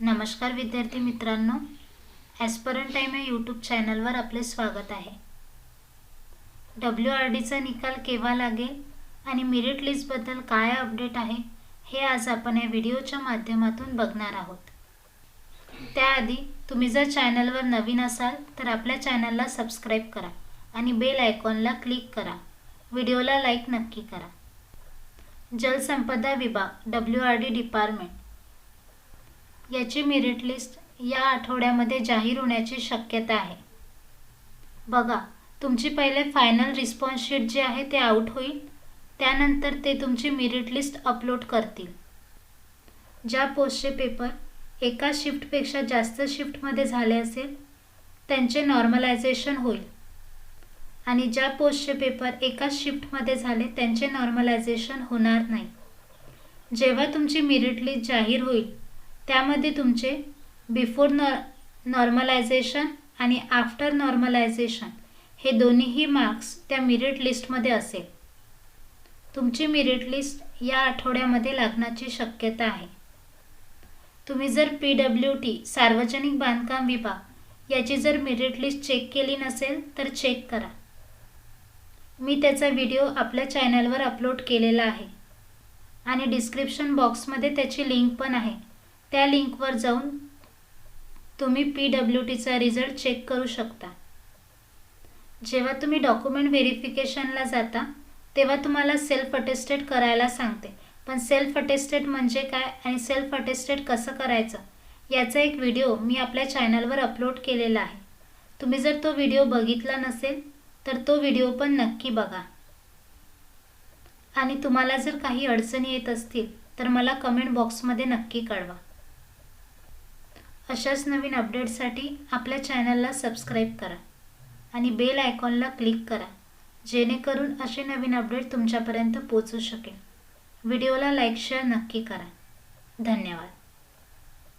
नमस्कार विद्यार्थी मित्रांनो ॲस्परन टाईम या यूट्यूब चॅनलवर आपले स्वागत आहे. डब्ल्यू आर डीचा निकाल केव्हा लागेल आणि मेरिट लिस्टबद्दल काय अपडेट आहे हे आज आपण या व्हिडिओच्या माध्यमातून बघणार आहोत. त्याआधी तुम्ही जर चॅनलवर नवीन असाल तर आपल्या चॅनलला सबस्क्राईब करा आणि बेल आयकॉनला क्लिक करा. व्हिडिओला लाईक नक्की करा. जलसंपदा विभाग डब्ल्यू आर डी डिपार्टमेंट याची मेरिट लिस्ट या आठवड्यामध्ये जाहीर होण्याची शक्यता आहे. बघा तुमची पहिले फायनल रिस्पॉन्स शीट जे आहे ते आउट होईल. त्यानंतर ते तुमची मेरिट लिस्ट अपलोड करतील. ज्या पोस्टचे पेपर एका शिफ्टपेक्षा जास्त शिफ्टमध्ये झाले असेल त्यांचे नॉर्मलायझेशन होईल. आणि ज्या पोस्टचे पेपर एकाच शिफ्टमध्ये झाले त्यांचे नॉर्मलायझेशन होणार नाही. जेव्हा तुमची मेरिट लिस्ट जाहीर होईल त्यामध्ये तुमचे बिफोर नॉ नॉर्मलायझेशन आणि आफ्टर नॉर्मलायझेशन हे दोन्हीही मार्क्स त्या मिरिट लिस्टमध्ये असेल. तुमची मिरिट लिस्ट या आठवड्यामध्ये लागण्याची शक्यता आहे. तुम्ही जर पी डब्ल्यू टी सार्वजनिक बांधकाम विभाग याची जर मेरिट लिस्ट चेक केली नसेल तर चेक करा. मी त्याचा व्हिडिओ आपल्या चॅनलवर अपलोड केलेला आहे. आणि डिस्क्रिप्शन बॉक्समध्ये त्याची लिंक पण आहे. त्या लिंकवर जाऊन तुम्ही पी डब्ल्यू टीचा रिझल्ट चेक करू शकता. जेव्हा तुम्ही डॉक्युमेंट व्हेरिफिकेशनला जाता तेव्हा तुम्हाला सेल्फ अटेस्टेड करायला सांगते. पण सेल्फ अटेस्टेड म्हणजे काय आणि सेल्फ अटेस्टेड कसं करायचं याचा एक व्हिडिओ मी आपल्या चॅनलवर अपलोड केलेला आहे. तुम्ही जर तो व्हिडिओ बघितला नसेल तर तो व्हिडिओ पण नक्की बघा. आणि तुम्हाला जर काही अडचणी येत असतील तर मला कमेंट बॉक्समध्ये नक्की कळवा. अशाच नवीन अपडेटसाठी आपल्या चॅनलला सबस्क्राईब करा आणि बेल आयकॉनला क्लिक करा जेणेकरून असे नवीन अपडेट तुमच्यापर्यंत पोचू शकेल. व्हिडिओला लाईक शेअर नक्की करा. धन्यवाद.